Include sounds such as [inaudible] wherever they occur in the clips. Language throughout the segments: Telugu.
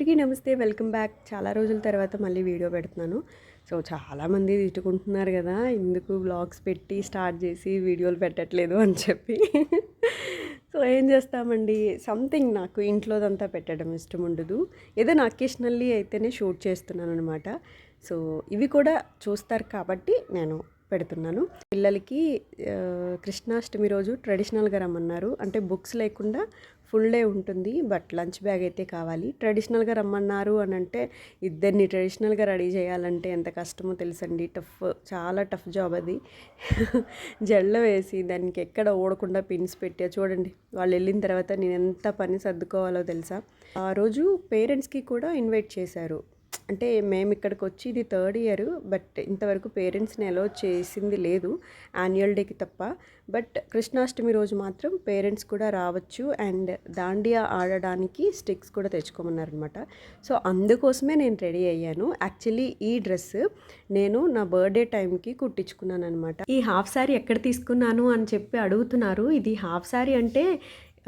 అందరికీ నమస్తే. Welcome back. చాలా రోజుల తర్వాత మళ్ళీ వీడియో పెడుతున్నాను. సో చాలామంది తిట్టుకుంటున్నారు కదా ఎందుకు బ్లాగ్స్ పెట్టి స్టార్ట్ చేసి వీడియోలు పెట్టట్లేదు అని చెప్పి. సో ఏం చేస్తామండి? సంథింగ్ నాకు ఇంట్లోదంతా పెట్టడం ఇష్టం ఉండదు. ఏదైనా అకేషనల్లీ అయితేనే షూట్ చేస్తున్నాను అనమాట సో ఇవి కూడా చూస్తారు కాబట్టి నేను పెడుతున్నాను. పిల్లలకి కృష్ణాష్టమి రోజు ట్రెడిషనల్గా రమ్మన్నారు. అంటే బుక్స్ లేకుండా ఫుల్ డే ఉంటుంది బట్ లంచ్ బ్యాగ్ అయితే కావాలి. ట్రెడిషనల్గా రమ్మన్నారు అని అంటే ఇద్దరిని ట్రెడిషనల్గా రెడీ చేయాలంటే ఎంత కష్టమో తెలుసండి. టఫ్ చాలా టఫ్ జాబ్ అది. [laughs] జల్ల వేసి దానికి ఎక్కడ ఓడకుండా పిన్స్ పెట్టా. చూడండి వాళ్ళు వెళ్ళిన తర్వాత నేను ఎంత పని సర్దుకోవాలో తెలుసా? ఆ రోజు పేరెంట్స్కి కూడా ఇన్వైట్ చేశారు. అంటే మేము ఇక్కడికి వచ్చి ఇది థర్డ్ ఇయర్ బట్ ఇంతవరకు పేరెంట్స్ని అలో చేసింది లేదు యాన్యువల్ డేకి తప్ప. బట్ కృష్ణాష్టమి రోజు మాత్రం పేరెంట్స్ కూడా రావచ్చు అండ్ దాండియా ఆడడానికి స్టిక్స్ కూడా తెచ్చుకోమన్నారనమాట. సో అందుకోసమే నేను రెడీ అయ్యాను. యాక్చువల్లీ ఈ డ్రెస్ నేను నా బర్త్డే టైంకి కుట్టించుకున్నాను అనమాట ఈ హాఫ్ శారీ ఎక్కడ తీసుకున్నాను అని చెప్పి అడుగుతున్నారు. ఇది హాఫ్ శారీ అంటే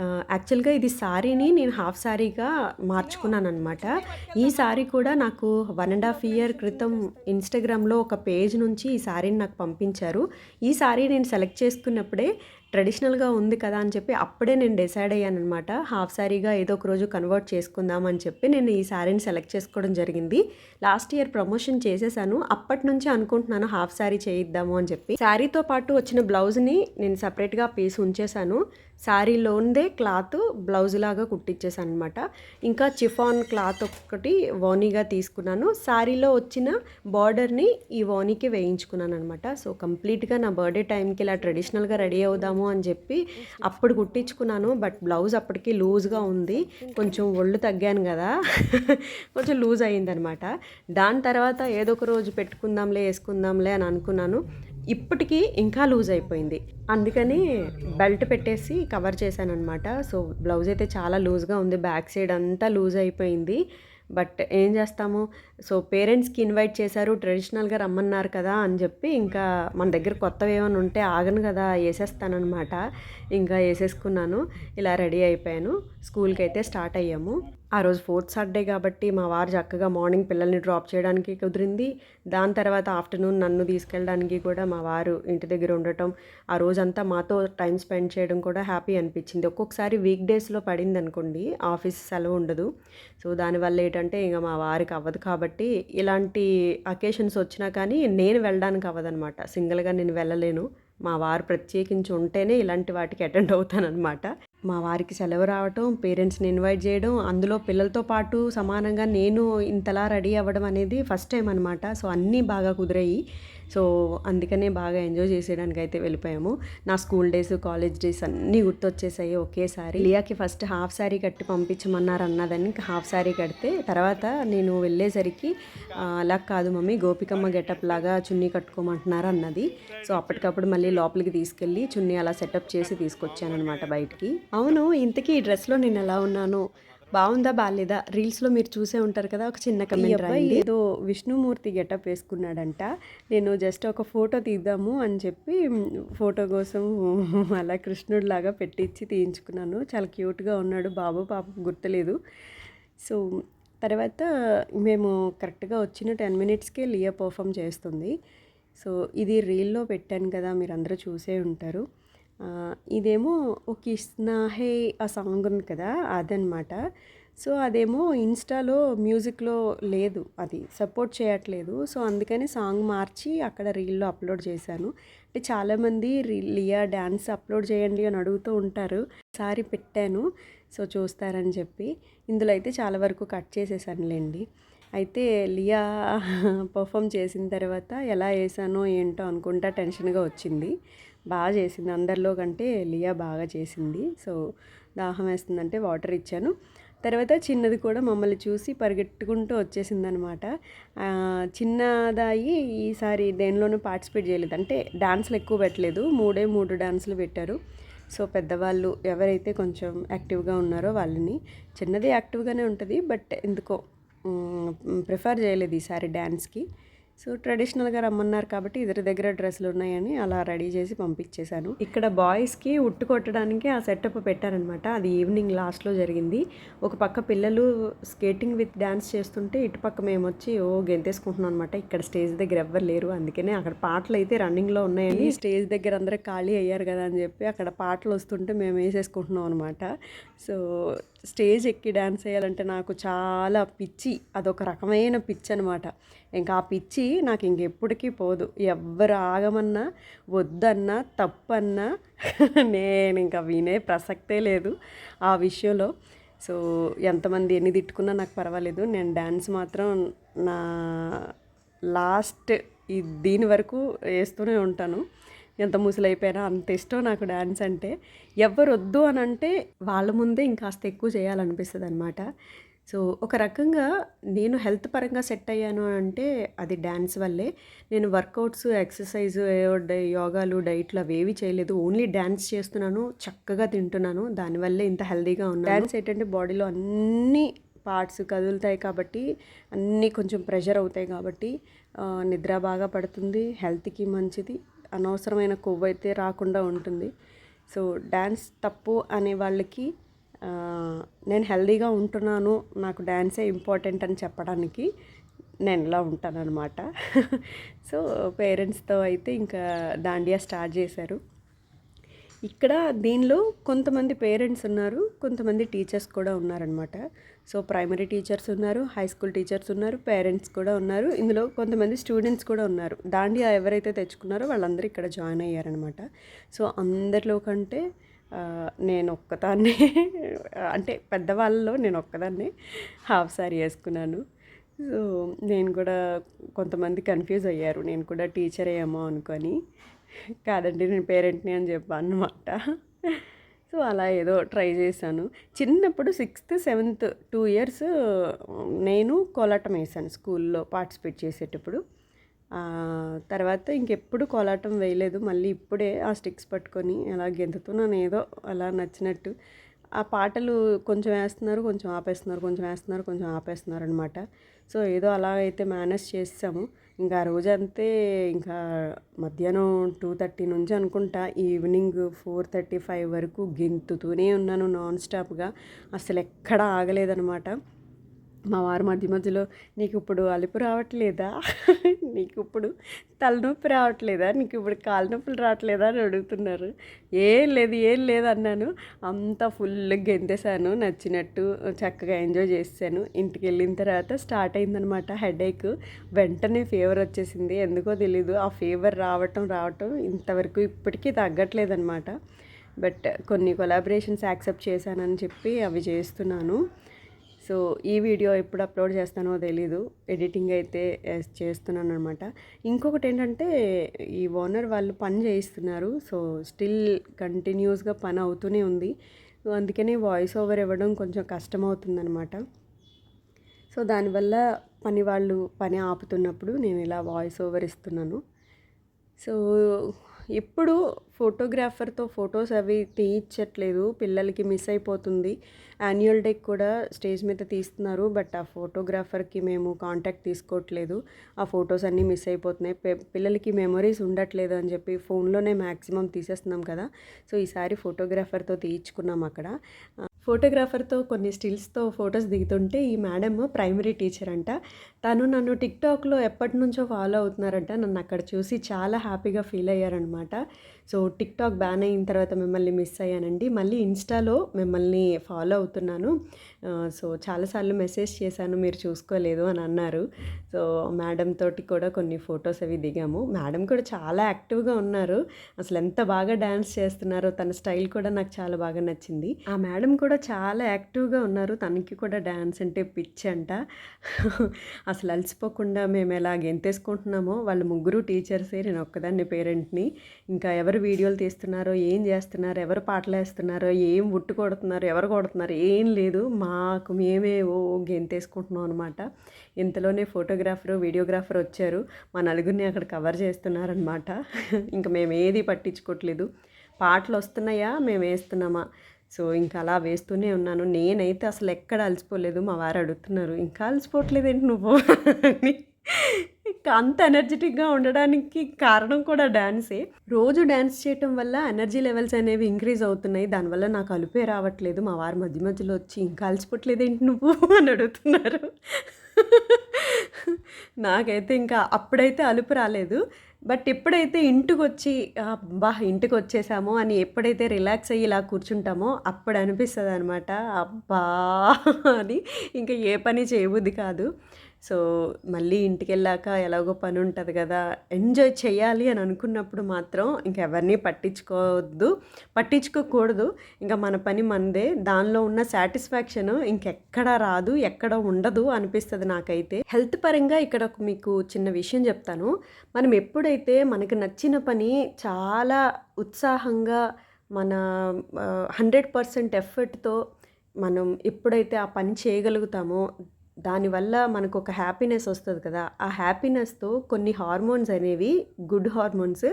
యాక్చువల్గా ఇది శారీని నేను హాఫ్ శారీగా మార్చుకున్నాను అనమాట ఈ శారీ కూడా నాకు వన్ అండ్ హాఫ్ ఇయర్ క్రితం ఇన్స్టాగ్రామ్లో ఒక పేజ్ నుంచి ఈ శారీని నాకు పంపించారు. ఈ శారీ నేను సెలెక్ట్ చేసుకున్నప్పుడే ట్రెడిషనల్గా ఉంది కదా అని చెప్పి అప్పుడే నేను డిసైడ్ అయ్యాను అనమాట హాఫ్ శారీగా ఏదో ఒక రోజు కన్వర్ట్ చేసుకుందాం అని చెప్పి నేను ఈ శారీని సెలెక్ట్ చేసుకోవడం జరిగింది. లాస్ట్ ఇయర్ ప్రమోషన్ చేసేసాను. అప్పటి నుంచి అనుకుంటున్నాను హాఫ్ శారీ చేయిద్దాము అని చెప్పి. శారీతో పాటు వచ్చిన బ్లౌజ్ని నేను సపరేట్గా పీస్ ఉంచేసాను శారీలోందే క్లాత్ బ్లౌజ్ లాగా కుట్టించేసాను అనమాట ఇంకా చిఫాన్ క్లాత్ ఒకటి వోనీగా తీసుకున్నాను. శారీలో వచ్చిన బార్డర్ని ఈ వోనీకి వేయించుకున్నాను అనమాట సో కంప్లీట్గా నా బర్త్డే టైంకి ఇలా ట్రెడిషనల్గా రెడీ అవుదాము అని చెప్పి అప్పుడు కుట్టించుకున్నాను బట్ బ్లౌజ్ అప్పటికి లూజ్గా ఉంది. కొంచెం ఒళ్ళు తగ్గాను కదా. కొంచెం లూజ్ అయ్యిందనమాట దాని తర్వాత ఏదో ఒక రోజు పెట్టుకుందాంలే వేసుకుందాంలే అని అనుకున్నాను. ఇప్పటికీ ఇంకా లూజ్ అయిపోయింది. అందుకని బెల్ట్ పెట్టేసి కవర్ చేశాను అనమాట సో బ్లౌజ్ అయితే చాలా లూజ్గా ఉంది. బ్యాక్ సైడ్ అంతా లూజ్ అయిపోయింది. బట్ ఏం చేస్తాము? సో పేరెంట్స్కి ఇన్వైట్ చేశారు. ట్రెడిషనల్గా రమ్మన్నారు కదా అని చెప్పి ఇంకా మన దగ్గర కొత్తవి ఏమైనా ఉంటే ఆగను కదా వేసేస్తానమాట ఇంకా వేసేసుకున్నాను. ఇలా రెడీ అయిపోయాను. స్కూల్కి అయితే స్టార్ట్ అయ్యాము. ఆ రోజు ఫోర్త్ సాటర్డే కాబట్టి మా వారు చక్కగా మార్నింగ్ పిల్లల్ని డ్రాప్ చేయడానికి కుదిరింది. దాని తర్వాత ఆఫ్టర్నూన్ నన్ను తీసుకెళ్ళడానికి కూడా మా వారు ఇంటి దగ్గర ఉండటం ఆ రోజంతా మాతో టైం స్పెండ్ చేయడం కూడా హ్యాపీ అనిపించింది. ఒక్కొక్కసారి వీక్ డేస్లో పడింది అనుకోండి ఆఫీస్ సెలవు ఉండదు. సో దానివల్ల ఏంటంటే ఇంకా మా వారికి అవ్వదు కాబట్టి ఇలాంటి అకేషన్స్ వచ్చినా కానీ నేను వెళ్ళడానికి అవ్వదనమాట సింగిల్గా నేను వెళ్ళలేను. మా వారు ప్రత్యేకించి ఉంటేనే ఇలాంటి వాటికి అటెండ్ అవుతానన్నమాట. మా వారికి సెలవు రావటం పేరెంట్స్ని ఇన్వైట్ చేయడం అందులో పిల్లలతో పాటు సమానంగా నేను ఇంతలా రెడీ అవ్వడం అనేది ఫస్ట్ టైం అనమాట సో అన్నీ బాగా కుదిరాయి. సో అందుకనే బాగా ఎంజాయ్ చేసేయడానికి అయితే వెళ్ళిపోయాము. నా స్కూల్ డేస్ కాలేజ్ డేస్ అన్నీ గుర్తొచ్చేసాయి ఒకేసారి. లియాకి ఫస్ట్ హాఫ్ శారీ కట్టి పంపించమన్నారు అన్నదని హాఫ్ శారీ కడితే తర్వాత నేను వెళ్ళేసరికి అలా కాదు మమ్మీ గోపికమ్మ గెటప్ లాగా చున్నీ కట్టుకోమంటున్నారు అన్నది సో అప్పటికప్పుడు మళ్ళీ లోపలికి తీసుకెళ్ళి చున్నీ అలా సెటప్ చేసి తీసుకొచ్చాను అనమాట బయటికి. అవును ఇంతకీ ఈ డ్రెస్లో నేను ఎలా ఉన్నాను? బాగుందా బాగాలేదా రీల్స్లో మీరు చూసే ఉంటారు కదా ఒక చిన్న కమెంట్ రాయండి ఏదో విష్ణుమూర్తి గెటప్ వేసుకున్నాడంట. నేను జస్ట్ ఒక ఫోటో తీద్దాము అని చెప్పి ఫోటో కోసం అలా కృష్ణుడిలాగా పెట్టించి తీయించుకున్నాను. చాలా క్యూట్గా ఉన్నాడు బాబు పాప గుర్తులేదు. సో తర్వాత మేము కరెక్ట్గా వచ్చిన టెన్ మినిట్స్కే లియా పర్ఫామ్ చేస్తుంది. సో ఇది రీల్లో పెట్టాను కదా మీరు అందరూ చూసే ఉంటారు. ఇదేమో ఒక ఇస్నాహే ఆ సాంగ్ ఉంది కదా అదనమాట సో అదేమో ఇన్స్టాలో మ్యూజిక్లో లేదు అది సపోర్ట్ చేయట్లేదు. సో అందుకని సాంగ్ మార్చి అక్కడ రీల్లో అప్లోడ్ చేశాను. అంటే చాలామంది లియా డ్యాన్స్ అప్లోడ్ చేయండి అని అడుగుతూ ఉంటారు. సారి పెట్టాను సో చూస్తారని చెప్పి. ఇందులో అయితే చాలా వరకు కట్ చేసేసానులేండి. అయితే లియా [laughs] పర్ఫామ్ చేసిన తర్వాత ఎలా వేసానో ఏంటో అనుకుంటా టెన్షన్గా వచ్చింది. బాగా చేసింది. అందరిలో కంటే లియా బాగా చేసింది. సో దాహం వేస్తుందంటే వాటర్ ఇచ్చాను. తర్వాత చిన్నది కూడా మమ్మల్ని చూసి పరిగెట్టుకుంటూ వచ్చేసింది అనమాట చిన్నదాయి ఈసారి దేనిలోనూ పార్టిసిపేట్ చేయలేదు. అంటే డాన్స్లు ఎక్కువ పెట్టలేదు. మూడే మూడు డాన్సులు పెట్టారు. సో పెద్దవాళ్ళు ఎవరైతే కొంచెం యాక్టివ్గా ఉన్నారో వాళ్ళని చిన్నది యాక్టివ్గానే ఉంటుంది. బట్ ఎందుకో ప్రిఫర్ చేయలేదు ఈసారి డ్యాన్స్కి సో ట్రెడిషనల్గా రమ్మన్నారు కాబట్టి ఇద్దరి దగ్గర డ్రెస్సులు ఉన్నాయని అలా రెడీ చేసి పంపించేశాను. ఇక్కడ బాయ్స్కి ఉట్టు కొట్టడానికి ఆ సెటప్ పెట్టారనమాట. అది ఈవినింగ్ లాస్ట్లో జరిగింది. ఒక పక్క పిల్లలు స్కేటింగ్ విత్ డ్యాన్స్ చేస్తుంటే ఇటు పక్క మేము వచ్చి ఓ గెంతేసుకుంటున్నాం అనమాట ఇక్కడ స్టేజ్ దగ్గర ఎవ్వరు లేరు. అందుకనే అక్కడ పాటలు అయితే రన్నింగ్లో ఉన్నాయని స్టేజ్ దగ్గర అందరూ ఖాళీ అయ్యారు కదా అని చెప్పి అక్కడ పాటలు వస్తుంటే మేము వేసేసుకుంటున్నాం అనమాట సో స్టేజ్ ఎక్కి డ్యాన్స్ చేయాలంటే నాకు చాలా పిచ్చి అదొక రకమైన పిచ్చి అనమాట ఇంకా ఆ పిచ్చి నాకు ఇంకెప్పటికీ పోదు. ఎవ్వరు ఆగమన్నా వద్దన్నా తప్పన్నా [laughs] నేను ఇంకా వినే ప్రసక్తే లేదు ఆ విషయంలో. సో ఎంతమంది ఎన్ని తిట్టుకున్నా నాకు పర్వాలేదు. నేను డ్యాన్స్ మాత్రం నా లాస్ట్ ఈ దీని వరకు వేస్తూనే ఉంటాను. ఎంత ముసలైపోయినా అంత ఇష్టం నాకు డ్యాన్స్ అంటే. ఎవరు వద్దు అని అంటే వాళ్ళ ముందే ఇంకాస్త ఎక్కువ చేయాలనిపిస్తుంది అనమాట సో ఒక రకంగా నేను హెల్త్ పరంగా సెట్ అయ్యాను అంటే అది డ్యాన్స్ వల్లే. నేను వర్కౌట్స్ ఎక్సర్సైజ్ యోగాలు డైట్లు అవేవి చేయలేదు. ఓన్లీ డ్యాన్స్ చేస్తున్నాను చక్కగా తింటున్నాను. దానివల్లే ఇంత హెల్తీగా ఉన్నాను. డ్యాన్స్ ఏంటంటే బాడీలో అన్ని పార్ట్స్ కదులుతాయి కాబట్టి అన్నీ కొంచెం ప్రెషర్ అవుతాయి కాబట్టి నిద్ర బాగా పడుతుంది. హెల్త్కి మంచిది. అనవసరమైన కొవ్వు అయితే రాకుండా ఉంటుంది. సో డ్యాన్స్ తప్పు అనే వాళ్ళకి నేను హెల్దీగా ఉంటున్నాను నాకు డ్యాన్సే ఇంపార్టెంట్ అని చెప్పడానికి నేను ఇలా ఉంటానన్నమాట. [laughs] సో పేరెంట్స్తో అయితే ఇంకా దాండియా స్టార్ట్ చేశారు. ఇక్కడ దీనిలో కొంతమంది పేరెంట్స్ ఉన్నారు కొంతమంది టీచర్స్ కూడా ఉన్నారనమాట సో ప్రైమరీ టీచర్స్ ఉన్నారు హై స్కూల్ టీచర్స్ ఉన్నారు పేరెంట్స్ కూడా ఉన్నారు ఇందులో కొంతమంది స్టూడెంట్స్ కూడా ఉన్నారు. దాండియా ఎవరైతే తెచ్చుకున్నారో వాళ్ళందరూ ఇక్కడ జాయిన్ అయ్యారనమాట సో అందరిలో కంటే నేను ఒక్కదాన్ని అంటే పెద్దవాళ్ళలో నేను ఒక్కదాన్ని హాఫ్ సారీ వేసుకున్నాను. సో నేను కూడా కొంతమంది కన్ఫ్యూజ్ అయ్యారు. నేను కూడా టీచర్ అయ్యామో అనుకొని. కాదండి నేను పేరెంట్ని అని చెప్పాను అనమాట సో అలా ఏదో ట్రై చేశాను. చిన్నప్పుడు సిక్స్త్ సెవెంత్ టూ ఇయర్స్ నేను కోలాటం వేసాను స్కూల్లో పార్టిసిపేట్ చేసేటప్పుడు. తర్వాత ఇంకెప్పుడు కోలాటం వేయలేదు. మళ్ళీ ఇప్పుడే ఆ స్టిక్స్ పట్టుకొని అలా గెంతుతున్నాను ఏదో అలా నచ్చినట్టు. ఆ పాటలు కొంచెం వేస్తున్నారు కొంచెం ఆపేస్తున్నారు కొంచెం వేస్తున్నారు కొంచెం ఆపేస్తున్నారు అనమాట సో ఏదో అలా అయితే మేనేజ్ చేసాము. ఇంకా ఆ రోజంతే ఇంకా మధ్యాహ్నం టూ థర్టీ నుంచి అనుకుంటా ఈవినింగ్ ఫోర్ థర్టీ ఫైవ్ వరకు గెంతుతూనే ఉన్నాను నాన్ స్టాప్గా అసలు ఎక్కడా ఆగలేదనమాట మా వారు మధ్య మధ్యలో నీకు ఇప్పుడు అలుపు రావట్లేదా? నీకు ఇప్పుడు తలనొప్పి రావట్లేదా? నీకు ఇప్పుడు కాలు నొప్పులు రావట్లేదా? అని అడుగుతున్నారు. ఏం లేదు ఏం లేదు అన్నాను. అంతా ఫుల్గా గెంతేసాను నచ్చినట్టు చక్కగా ఎంజాయ్ చేశాను ఇంటికి వెళ్ళిన తర్వాత స్టార్ట్ అయిందనమాట హెడేక్. వెంటనే ఫీవర్ వచ్చేసింది. ఎందుకో తెలీదు. ఆ ఫీవర్ రావటం రావటం ఇంతవరకు ఇప్పటికీ తగ్గట్లేదనమాట. బట్ కొన్ని కొలాబరేషన్స్ యాక్సెప్ట్ చేశానని చెప్పి అవి చేస్తున్నాను. సో ఈ వీడియో ఎప్పుడు అప్లోడ్ చేస్తానో తెలీదు. ఎడిటింగ్ అయితే చేస్తున్నాను అనమాట ఇంకొకటి ఏంటంటే ఈ ఓనర్ వాళ్ళు పని చేయిస్తున్నారు. సో స్టిల్ కంటిన్యూస్గా పని అవుతూనే ఉంది. అందుకనే వాయిస్ ఓవర్ ఇవ్వడం కొంచెం కష్టమవుతుందనమాట సో దానివల్ల పని వాళ్ళు పని ఆపుతున్నప్పుడు నేను ఇలా వాయిస్ ఓవర్ ఇస్తున్నాను. సో ఎప్పుడు ఫోటోగ్రాఫర్తో ఫొటోస్ అవి తీయించట్లేదు. పిల్లలకి మిస్ అయిపోతుంది. యాన్యువల్ డే కూడా స్టేజ్ మీద తీస్తున్నారు. బట్ ఆ ఫోటోగ్రాఫర్కి మేము కాంటాక్ట్ తీసుకోవట్లేదు. ఆ ఫొటోస్ అన్నీ మిస్ అయిపోతున్నాయి. పిల్లలకి మెమరీస్ ఉండట్లేదు అని చెప్పి ఫోన్లోనే మ్యాక్సిమం తీసేస్తున్నాం కదా. సో ఈసారి ఫోటోగ్రాఫర్తో తీయించుకున్నాం అక్కడ. ఫోటోగ్రాఫర్తో కొన్ని స్టిల్స్తో ఫొటోస్ దిగుతుంటే ఈ మేడం ప్రైమరీ టీచర్ అంట. తను నన్ను టిక్టాక్లో ఎప్పటి నుంచో ఫాలో అవుతున్నారంట. నన్ను అక్కడ చూసి చాలా హ్యాపీగా ఫీల్ అయ్యారనమాట సో టిక్టాక్ బ్యాన్ అయిన తర్వాత మిమ్మల్ని మిస్ అయ్యానండి. మళ్ళీ ఇన్స్టాలో మిమ్మల్ని ఫాలో అవుతున్నాను. సో చాలాసార్లు మెసేజ్ చేశాను మీరు చూసుకోలేదు అని అన్నారు. సో మేడం తోటి కూడా కొన్ని ఫొటోస్ అవి దిగాము. మేడం కూడా చాలా యాక్టివ్గా ఉన్నారు. అసలు ఎంత బాగా డ్యాన్స్ చేస్తున్నారో తన స్టైల్ కూడా నాకు చాలా బాగా నచ్చింది. ఆ మేడం కూడా చాలా యాక్టివ్గా ఉన్నారు. తనకి కూడా డ్యాన్స్ అంటే పిచ్ అంట. అసలు అలసిపోకుండా మేము ఎలా గెంతేసుకుంటున్నామో వాళ్ళు ముగ్గురు టీచర్సే నేను ఒక్కదాన్ని పేరెంట్ని. ఇంకా ఎవరు ఎవరు వీడియోలు తీస్తున్నారో ఏం చేస్తున్నారు ఎవరు పాటలు వేస్తున్నారో ఏం ఉట్టు కొడుతున్నారు ఎవరు కొడుతున్నారు ఏం లేదు. మాకు మేమే ఓ గెంతేసుకుంటున్నాం అనమాట ఇంతలోనే ఫోటోగ్రాఫర్ వీడియోగ్రాఫర్ వచ్చారు. మా నలుగురిని అక్కడ కవర్ చేస్తున్నారనమాట ఇంకా మేము ఏది పట్టించుకోవట్లేదు. పాటలు వస్తున్నాయా? మేము వేస్తున్నామా? సో ఇంకా అలా వేస్తూనే ఉన్నాను. నేనైతే అసలు ఎక్కడ అలసిపోలేదు. మా వారు అడుగుతున్నారు ఇంకా అలసిపోవట్లేదేంటి నువ్వు? అని. అంత ఎనర్జెటిక్గా ఉండడానికి కారణం కూడా డ్యాన్సే రోజు డ్యాన్స్ చేయటం వల్ల ఎనర్జీ లెవెల్స్ అనేవి ఇంక్రీజ్ అవుతున్నాయి. దానివల్ల నాకు అలుపే రావట్లేదు. మా వారు మధ్య మధ్యలో వచ్చి ఇంకా అలసిపోవట్లేదేంటి నువ్వు? అని అడుగుతున్నారు. నాకైతే ఇంకా అప్పుడైతే అలుపు రాలేదు. బట్ ఎప్పుడైతే ఇంటికి వచ్చి అబ్బా ఇంటికి వచ్చేసామో అని ఎప్పుడైతే రిలాక్స్ అయ్యి ఇలా కూర్చుంటామో అప్పుడు అనిపిస్తుంది అనమాట అబ్బా అని. ఇంకా ఏ పని చేయబుద్ది కాదు. సో మళ్ళీ ఇంటికి వెళ్ళాక ఎలాగో పని ఉంటుంది కదా ఎంజాయ్ చేయాలి అని అనుకున్నప్పుడు మాత్రం ఇంకెవరిని పట్టించుకోవద్దు. పట్టించుకోకూడదు. ఇంకా మన పని మనదే దానిలో ఉన్న సాటిస్ఫాక్షన్ ఇంకెక్కడ రాదు ఎక్కడ ఉండదు అనిపిస్తుంది నాకైతే. హెల్త్ పరంగా ఇక్కడ ఒక మీకు చిన్న విషయం చెప్తాను. మనం ఎప్పుడైతే మనకు నచ్చిన పని చాలా ఉత్సాహంగా మన హండ్రెడ్ పర్సెంట్ ఎఫర్ట్తో మనం ఎప్పుడైతే ఆ పని చేయగలుగుతామో దానివల్ల మనకు ఒక హ్యాపీనెస్ వస్తుంది కదా. ఆ హ్యాపీనెస్తో కొన్ని హార్మోన్స్ అనేవి గుడ్ హార్మోన్స్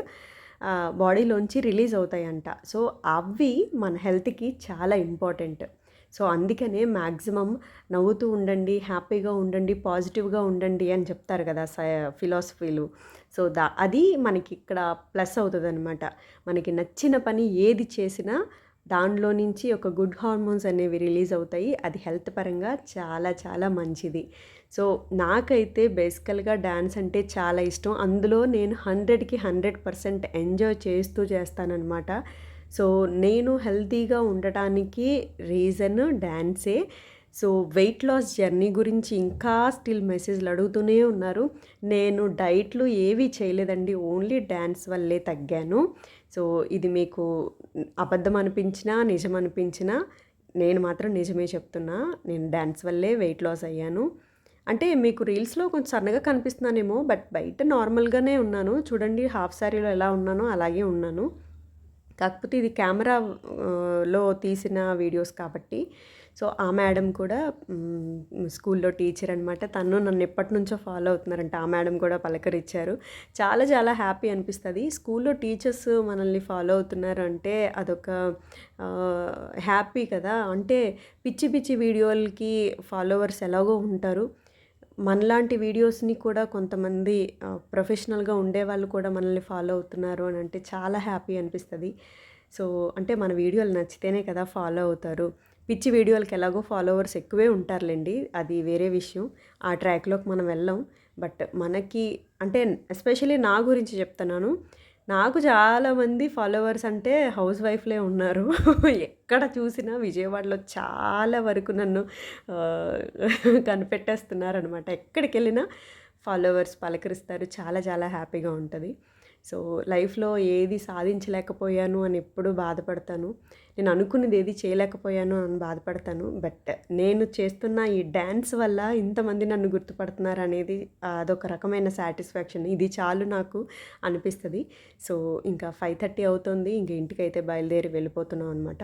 బాడీలోంచి రిలీజ్ అవుతాయంట. సో అవి మన హెల్త్కి చాలా ఇంపార్టెంట్ సో అందుకనే మ్యాక్సిమం నవ్వుతూ ఉండండి హ్యాపీగా ఉండండి పాజిటివ్గా ఉండండి అని చెప్తారు కదా ఫిలాసఫీలు సో దా అది మనకి ఇక్కడ ప్లస్ అవుతుంది అనమాట మనకి నచ్చిన పని ఏది చేసినా దానిలో నుంచి ఒక గుడ్ హార్మోన్స్ అనేవి రిలీజ్ అవుతాయి. అది హెల్త్ పరంగా చాలా చాలా మంచిది. సో నాకైతే బేసికల్గా డ్యాన్స్ అంటే చాలా ఇష్టం. అందులో నేను హండ్రెడ్కి హండ్రెడ్ పర్సెంట్ ఎంజాయ్ చేస్తూ చేస్తానన్నమాట. సో నేను హెల్తీగా ఉండటానికి రీజన్ డ్యాన్సే సో వెయిట్ లాస్ జర్నీ గురించి ఇంకా స్టిల్ మెసేజ్లు అడుగుతూనే ఉన్నారు. నేను డైట్లు ఏవి చేయలేదండి. ఓన్లీ డ్యాన్స్ వల్లే తగ్గాను. సో ఇది మీకు అబద్ధం అనిపించినా నిజం అనిపించినా నేను మాత్రం నిజమే చెప్తున్నా. నేను డ్యాన్స్ వల్లే వెయిట్ లాస్ అయ్యాను. అంటే మీకు రీల్స్లో కొంచెం సన్నగా కనిపిస్తున్నానేమో బట్ బయట నార్మల్గానే ఉన్నాను. చూడండి హాఫ్ శారీలో ఎలా ఉన్నానో అలాగే ఉన్నాను. కాకపోతే ఇది కెమెరాలో తీసిన వీడియోస్ కాబట్టి సో ఆ మేడం కూడా స్కూల్లో టీచర్ అనమాట తను నన్ను ఎప్పటి నుంచో ఫాలో అవుతున్నారంట. ఆ మేడం కూడా పలకరించారు. చాలా చాలా హ్యాపీ అనిపిస్తుంది. స్కూల్లో టీచర్స్ మనల్ని ఫాలో అవుతున్నారు అంటే అదొక హ్యాపీ కదా. అంటే పిచ్చి పిచ్చి వీడియోలకి ఫాలోవర్స్ ఎలాగో ఉంటారు. మనలాంటి వీడియోస్ని కూడా కొంతమంది ప్రొఫెషనల్గా ఉండేవాళ్ళు కూడా మనల్ని ఫాలో అవుతున్నారు అని అంటే చాలా హ్యాపీ అనిపిస్తుంది. సో అంటే మన వీడియోలు నచ్చితేనే కదా ఫాలో అవుతారు. పిచ్చి వీడియోలకి ఎలాగో ఫాలోవర్స్ ఎక్కువే ఉంటారులేండి. అది వేరే విషయం. ఆ ట్రాక్లోకి మనం వెళ్ళాం. బట్ మనకి అంటే ఎస్పెషలీ నా గురించి చెప్తున్నాను. నాకు చాలామంది ఫాలోవర్స్ అంటే హౌస్ వైఫ్లే ఉన్నారు. [laughs] ఎక్కడ చూసినా విజయవాడలో చాలా వరకు నన్ను కనిపెట్టేస్తున్నారనమాట ఎక్కడికి వెళ్ళినా ఫాలోవర్స్ పలకరిస్తారు. చాలా చాలా హ్యాపీగా ఉంటుంది. సో లైఫ్లో ఏది సాధించలేకపోయాను అని ఎప్పుడు బాధపడతాను. నేను అనుకున్నది ఏది చేయలేకపోయాను అని బాధపడతాను. బట్ నేను చేస్తున్న ఈ డ్యాన్స్ వల్ల ఇంతమంది నన్ను గుర్తుపడుతున్నారు అనేది అదొక రకమైన సాటిస్ఫాక్షన్. ఇది చాలు నాకు అనిపిస్తుంది. సో ఇంకా ఫైవ్ థర్టీ అవుతుంది. ఇంక ఇంటికి అయితే బయలుదేరి వెళ్ళిపోతున్నాం అనమాట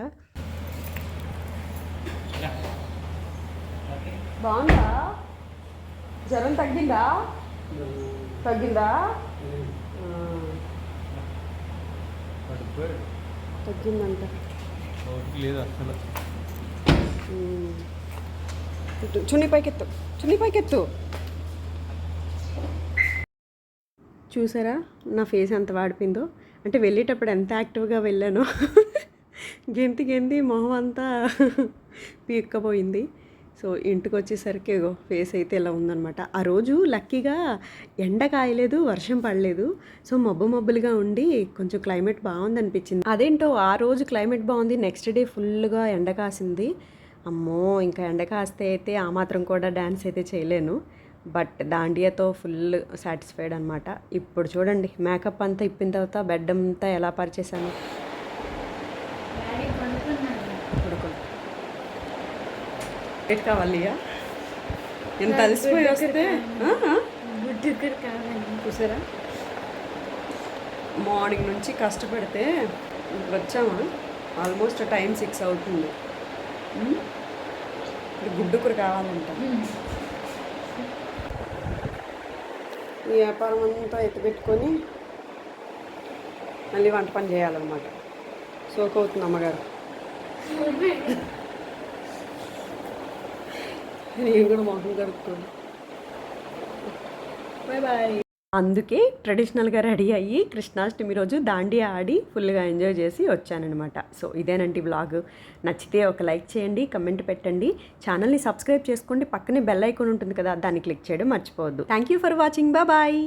బాగుందా? జ్వరం తగ్గిందా? తగ్గిందా? తగ్గిందంట. లేదు అసలు చున్నీ పైకెత్తు చున్నీ పైకెత్తు. చూసారా నా ఫేస్ ఎంత వాడిపోయిందో? అంటే వెళ్ళేటప్పుడు ఎంత యాక్టివ్గా వెళ్ళానో. [laughs] గెంతి గెంతి మొహం అంతా [laughs] పీక్కపోయింది. సో ఇంటికి వచ్చేసరికి ఫేస్ అయితే ఇలా ఉందనమాట ఆ రోజు లక్కీగా ఎండ కాయలేదు వర్షం పడలేదు. సో మబ్బు మబ్బులుగా ఉండి కొంచెం క్లైమేట్ బాగుంది అనిపించింది అదేంటో ఆ రోజు క్లైమేట్ బాగుంది నెక్స్ట్ డే ఫుల్గా ఎండ కాసింది. అమ్మో ఇంకా ఎండ కాస్తే అయితే ఆ మాత్రం కూడా డ్యాన్స్ అయితే చేయలేను. బట్ దాండియాతో ఫుల్ సాటిస్ఫైడ్ అనమాట ఇప్పుడు చూడండి మేకప్ అంతా ఇప్పిన తర్వాత బెడ్ అంతా ఎలా పరిచేసాను ఎట్ కావాలి ఎంత అలసిపోయి వస్తే. గుడ్డుకురు చూసారా? మార్నింగ్ నుంచి కష్టపడితే వచ్చామా? ఆల్మోస్ట్ టైం సిక్స్ అవుతుంది. ఉమ్. ఇప్పుడు గుడ్డు కూర కావాలంట. ఈ వ్యాపారం అంతా ఎత్తిపెట్టుకొని మళ్ళీ వంట పని చేయాలన్నమాట. సోక్ అవుతుంది అమ్మగారు. నేను కూడా మొహం కడుక్కోండి బాయ్ బాయ్ అందుకే ట్రెడిషనల్గా రెడీ అయ్యి కృష్ణాష్టమి రోజు దాండియా ఆడి ఫుల్గా ఎంజాయ్ చేసి వచ్చానమాట సో ఇదేనండి బ్లాగ్ నచ్చితే ఒక లైక్ చేయండి కమెంట్ పెట్టండి. ఛానల్ని సబ్స్క్రైబ్ చేసుకోండి. పక్కనే బెల్ ఐకాన్ ఉంటుంది కదా దాన్ని క్లిక్ చేయడం మర్చిపోవద్దు. Thank you for watching bye